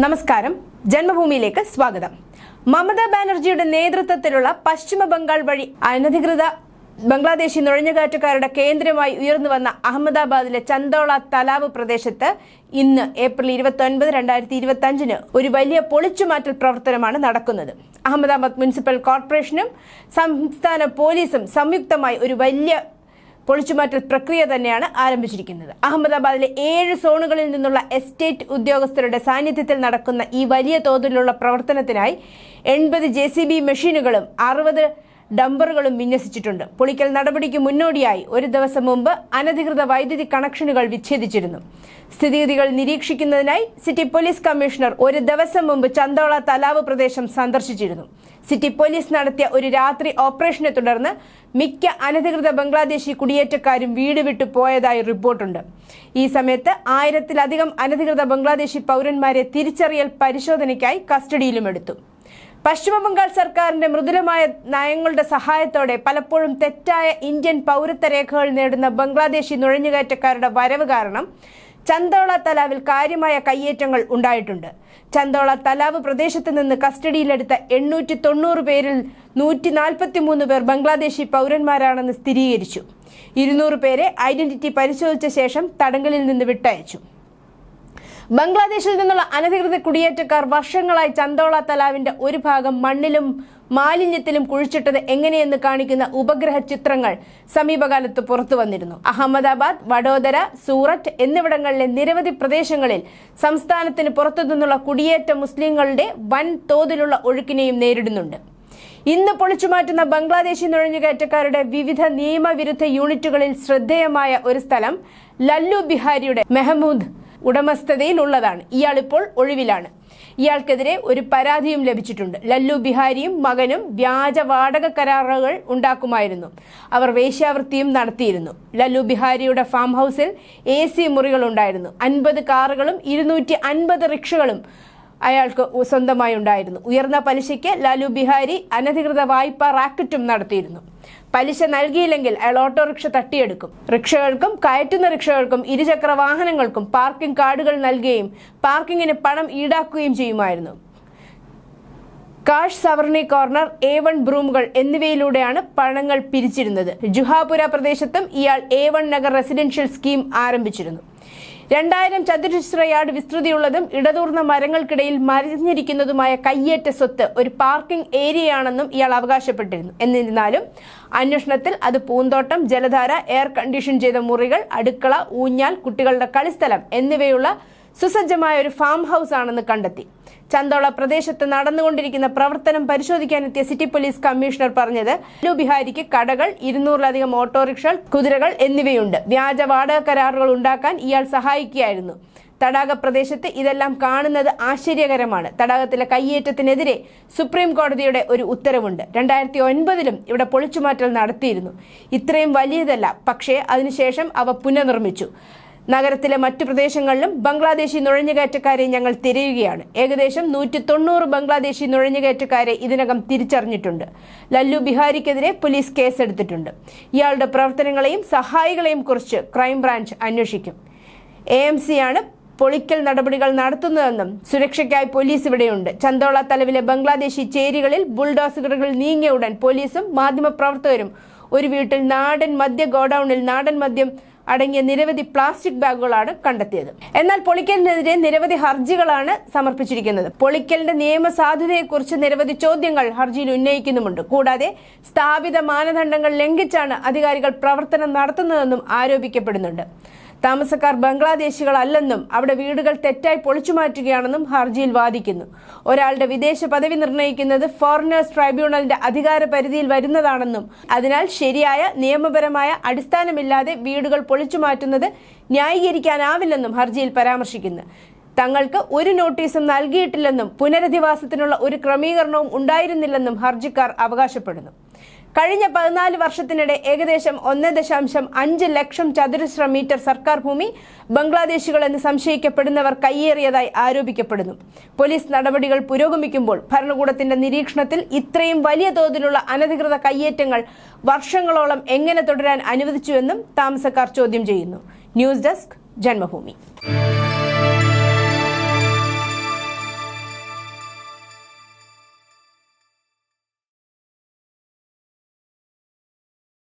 നമസ്കാരം. ജന്മഭൂമിയിലേക്ക് സ്വാഗതം. മമതാ ബാനർജിയുടെ നേതൃത്വത്തിലുള്ള പശ്ചിമ ബംഗാൾ വഴി അനധികൃത ബംഗ്ലാദേശി നുഴഞ്ഞുകയറ്റക്കാരുടെ കേന്ദ്രമായി ഉയർന്നു വന്ന അഹമ്മദാബാദിലെ ചന്തോള തലാവ് പ്രദേശത്ത് ഇന്ന് ഏപ്രിൽ ഇരുപത്തി ഒൻപത് രണ്ടായിരത്തി ഇരുപത്തി അഞ്ചിന് ഒരു വലിയ പൊളിച്ചുമാറ്റൽ പ്രവർത്തനമാണ് നടക്കുന്നത്. അഹമ്മദാബാദ് മുനിസിപ്പൽ കോർപ്പറേഷനും സംസ്ഥാന പോലീസും സംയുക്തമായി ഒരു വലിയ പൊളിച്ചുമാറ്റൽ പ്രക്രിയ തന്നെയാണ് ആരംഭിച്ചിരിക്കുന്നത്. അഹമ്മദാബാദിലെ ഏഴ് സോണുകളിൽ നിന്നുള്ള എസ്റ്റേറ്റ് ഉദ്യോഗസ്ഥരുടെ സാന്നിധ്യത്തിൽ നടക്കുന്ന ഈ വലിയ തോതിലുള്ള പ്രവർത്തനത്തിനായി എൺപത് ജെ മെഷീനുകളും അറുപത് ഡംബറുകളും വിന്യസിച്ചിട്ടുണ്ട്. പൊളിക്കൽ നടപടിക്ക് മുന്നോടിയായി ഒരു ദിവസം മുമ്പ് അനധികൃത വൈദ്യുതി കണക്ഷനുകൾ വിച്ഛേദിച്ചിരുന്നു. സ്ഥിതിഗതികൾ നിരീക്ഷിക്കുന്നതിനായി സിറ്റി പോലീസ് കമ്മീഷണർ ഒരു ദിവസം മുമ്പ് ചന്തോള തലാവ് പ്രദേശം സന്ദർശിച്ചിരുന്നു. സിറ്റി പോലീസ് നടത്തിയ ഒരു രാത്രി ഓപ്പറേഷനെ തുടർന്ന് മിക്ക അനധികൃത ബംഗ്ലാദേശി കുടിയേറ്റക്കാരും വീട് വിട്ടു പോയതായി റിപ്പോർട്ടുണ്ട്. ഈ സമയത്ത് ആയിരത്തിലധികം അനധികൃത ബംഗ്ലാദേശി പൗരന്മാരെ തിരിച്ചറിയൽ പരിശോധനയ്ക്കായി കസ്റ്റഡിയിലും എടുത്തു. പശ്ചിമ ബംഗാൾ സർക്കാരിന്റെ മൃദുലമായ നയങ്ങളുടെ സഹായത്തോടെ പലപ്പോഴും തെറ്റായ ഇന്ത്യൻ പൗരത്വ രേഖകൾ നേടുന്ന ബംഗ്ലാദേശി നുഴഞ്ഞുകയറ്റക്കാരുടെ വരവ് കാരണം ചന്തോള തലാവിൽ കാര്യമായ കയ്യേറ്റങ്ങൾ ഉണ്ടായിട്ടുണ്ട്. ചന്തോള തലാവ് പ്രദേശത്ത് നിന്ന് കസ്റ്റഡിയിലെടുത്ത എണ്ണൂറ്റി തൊണ്ണൂറ് പേരിൽ നൂറ്റി നാൽപ്പത്തി മൂന്ന് പേർ ബംഗ്ലാദേശി പൗരന്മാരാണെന്ന് സ്ഥിരീകരിച്ചു. ഇരുന്നൂറ് പേരെ ഐഡന്റിറ്റി പരിശോധിച്ച ശേഷം തടങ്കലിൽ നിന്ന് വിട്ടയച്ചു. ബംഗ്ലാദേശിൽ നിന്നുള്ള അനധികൃത കുടിയേറ്റക്കാർ വർഷങ്ങളായി ചന്തോള തലാവിന്റെ ഒരു ഭാഗം മണ്ണിലും മാലിന്യത്തിലും കുഴിച്ചിട്ടത് എങ്ങനെയെന്ന് കാണിക്കുന്ന ഉപഗ്രഹ ചിത്രങ്ങൾ സമീപകാലത്ത് പുറത്തു വന്നിരുന്നു. അഹമ്മദാബാദ് വഡോദര സൂററ്റ് എന്നിവിടങ്ങളിലെ നിരവധി പ്രദേശങ്ങളിൽ സംസ്ഥാനത്തിന് പുറത്തു നിന്നുള്ള കുടിയേറ്റ മുസ്ലിങ്ങളുടെ വൻ തോതിലുള്ള ഒഴുക്കിനെയും നേരിടുന്നുണ്ട്. ഇന്ന് പൊളിച്ചുമാറ്റുന്ന ബംഗ്ലാദേശി നുഴഞ്ഞുകയറ്റക്കാരുടെ വിവിധ നിയമവിരുദ്ധ യൂണിറ്റുകളിൽ ശ്രദ്ധേയമായ ഒരു സ്ഥലം ലല്ലു ബിഹാരിയുടെ മെഹമൂദ് ഉടമസ്ഥതയിൽ ഇയാളിപ്പോൾ ഒഴിവിലാണ്. ഇയാൾക്കെതിരെ ഒരു പരാതിയും ലഭിച്ചിട്ടുണ്ട്. ലല്ലു ബിഹാരിയും മകനും വ്യാജ വാടക കരാറുകൾ ഉണ്ടാക്കുമായിരുന്നു. അവർ വേശ്യാവൃത്തിയും നടത്തിയിരുന്നു. ലല്ലു ബിഹാരിയുടെ ഫാം ഹൗസിൽ എ സി മുറികളുണ്ടായിരുന്നു. അൻപത് കാറുകളും ഇരുന്നൂറ്റി അൻപത് റിക്ഷകളും അയാൾക്ക് സ്വന്തമായി ഉണ്ടായിരുന്നു. ഉയർന്ന പലിശയ്ക്ക് ലാലു ബിഹാരി അനധികൃത വായ്പ റാക്കറ്റും നടത്തിയിരുന്നു. പലിശ നൽകിയില്ലെങ്കിൽ അയാൾ ഓട്ടോറിക്ഷ തട്ടിയെടുക്കും. റിക്ഷകൾക്കും കയറ്റുന്ന റിക്ഷകൾക്കും ഇരുചക്ര വാഹനങ്ങൾക്കും പാർക്കിംഗ് കാർഡുകൾ നൽകുകയും പാർക്കിങ്ങിന് പണം ഈടാക്കുകയും ചെയ്യുമായിരുന്നു. കാഷ് സവർണി കോർണർ എ വൺ ബ്രൂമുകൾ എന്നിവയിലൂടെയാണ് പണങ്ങൾ പിരിച്ചിരുന്നത്. ജുഹാപുര പ്രദേശത്തും ഇയാൾ A one Nagar residential scheme ആരംഭിച്ചിരുന്നു. രണ്ടായിരം ചതുരശ്ര യാർഡ് വിസ്തൃതിയുള്ളതും ഇടതൂർന്ന മരങ്ങൾക്കിടയിൽ മറിഞ്ഞിരിക്കുന്നതുമായ കയ്യേറ്റ സ്വത്ത് ഒരു പാർക്കിംഗ് ഏരിയയാണെന്നും ഇയാൾ അവകാശപ്പെട്ടിരുന്നു. എന്നിരുന്നാലും അന്വേഷണത്തിൽ അത് പൂന്തോട്ടം ജലധാര എയർ കണ്ടീഷൻ ചെയ്ത മുറികൾ അടുക്കള ഊഞ്ഞാൽ കുട്ടികളുടെ കളിസ്ഥലം എന്നിവയുള്ള സുസജ്ജമായ ഒരു ഫാം ഹൗസ് ആണെന്ന് കണ്ടെത്തി. ചന്തോള പ്രദേശത്ത് നടന്നുകൊണ്ടിരിക്കുന്ന പ്രവർത്തനം പരിശോധിക്കാനെത്തിയ സിറ്റി പോലീസ് കമ്മീഷണർ പറഞ്ഞത് ബിഹാരിക്ക് കടകൾ ഇരുന്നൂറിലധികം ഓട്ടോറിക്ഷകൾ കുതിരകൾ എന്നിവയുണ്ട്. വ്യാജ വാടക കരാറുകൾ ഉണ്ടാക്കാൻ ഇയാൾ സഹായിക്കുകയായിരുന്നു. തടാക പ്രദേശത്ത് ഇതെല്ലാം കാണുന്നത് ആശ്ചര്യകരമാണ്. തടാകത്തിലെ കയ്യേറ്റത്തിനെതിരെ സുപ്രീം കോടതിയുടെ ഒരു ഉത്തരവുണ്ട്. രണ്ടായിരത്തി ഒൻപതിലും ഇവിടെ പൊളിച്ചുമാറ്റൽ നടത്തിയിരുന്നു. ഇത്രയും വലിയതല്ല പക്ഷേ അതിനുശേഷം അവ പുനർനിർമ്മിച്ചു. നഗരത്തിലെ മറ്റു പ്രദേശങ്ങളിലും ബംഗ്ലാദേശി നുഴഞ്ഞുകയറ്റക്കാരെ ഞങ്ങൾ തിരയുകയാണ്. ഏകദേശം നൂറ്റി തൊണ്ണൂറ് ബംഗ്ലാദേശി നുഴഞ്ഞുകയറ്റക്കാരെ ഇതിനകം തിരിച്ചറിഞ്ഞിട്ടുണ്ട്. ലല്ലു ബിഹാരിക്കെതിരെ പോലീസ് കേസെടുത്തിട്ടുണ്ട്. ഇയാളുടെ പ്രവർത്തനങ്ങളെയും സഹായികളെയും കുറിച്ച് ക്രൈംബ്രാഞ്ച് അന്വേഷിക്കും. എ എം സിയാണ് പൊളിക്കൽ നടപടികൾ നടത്തുന്നതെന്നും സുരക്ഷയ്ക്കായി പോലീസ് ഇവിടെയുണ്ട്. ചന്തോള തലവിലെ ബംഗ്ലാദേശി ചേരികളിൽ ബുൾഡോസറുകൾ നീങ്ങിയ ഉടൻ പോലീസും മാധ്യമപ്രവർത്തകരും ഒരു വീട്ടിൽ നാടൻ മദ്യ ഗോഡൌണിൽ നാടൻ മദ്യം അടങ്ങിയ നിരവധി പ്ലാസ്റ്റിക് ബാഗുകളാണ് കണ്ടെത്തിയത്. എന്നാൽ പൊളിക്കലിനെതിരെ നിരവധി ഹർജികളാണ് സമർപ്പിച്ചിരിക്കുന്നത്. പൊളിക്കലിന്റെ നിയമസാധുതയെക്കുറിച്ച് നിരവധി ചോദ്യങ്ങൾ ഹർജിയിൽ ഉന്നയിക്കുന്നുമുണ്ട്. കൂടാതെ സ്ഥാപിത മാനദണ്ഡങ്ങൾ ലംഘിച്ചാണ് അധികാരികൾ പ്രവർത്തനം നടത്തുന്നതെന്നും ആരോപിക്കപ്പെടുന്നുണ്ട്. താമസക്കാർ ബംഗ്ലാദേശികളല്ലെന്നും അവിടെ വീടുകൾ തെറ്റായി പൊളിച്ചു മാറ്റുകയാണെന്നും ഹർജിയിൽ വാദിക്കുന്നു. ഒരാളുടെ വിദേശ പദവി നിർണയിക്കുന്നത് ഫോറിനേഴ്സ് ട്രൈബ്യൂണലിന്റെ അധികാര പരിധിയിൽ വരുന്നതാണെന്നും അതിനാൽ ശരിയായ നിയമപരമായ അടിസ്ഥാനമില്ലാതെ വീടുകൾ പൊളിച്ചു മാറ്റുന്നത് ന്യായീകരിക്കാനാവില്ലെന്നും ഹർജിയിൽ പരാമർശിക്കുന്നു. തങ്ങൾക്ക് ഒരു നോട്ടീസും നൽകിയിട്ടില്ലെന്നും പുനരധിവാസത്തിനുള്ള ഒരു ക്രമീകരണവും ഉണ്ടായിരുന്നില്ലെന്നും ഹർജിക്കാർ അവകാശപ്പെടുന്നു. കഴിഞ്ഞ പതിനാല് വർഷത്തിനിടെ ഏകദേശം ഒന്ന് ദശാംശം അഞ്ച് ലക്ഷം ചതുരശ്ര മീറ്റർ സർക്കാർ ഭൂമി ബംഗ്ലാദേശികൾ എന്ന് സംശയിക്കപ്പെടുന്നവർ കയ്യേറിയതായി ആരോപിക്കപ്പെടുന്നു. പോലീസ് നടപടികൾ പുരോഗമിക്കുമ്പോൾ ഭരണകൂടത്തിന്റെ നിരീക്ഷണത്തിൽ ഇത്രയും വലിയ തോതിലുള്ള അനധികൃത കയ്യേറ്റങ്ങൾ വർഷങ്ങളോളം എങ്ങനെ തുടരാൻ അനുവദിച്ചുവെന്നും താമസക്കാർ ചോദ്യം ചെയ്യുന്നു. News desk Janmabhumi.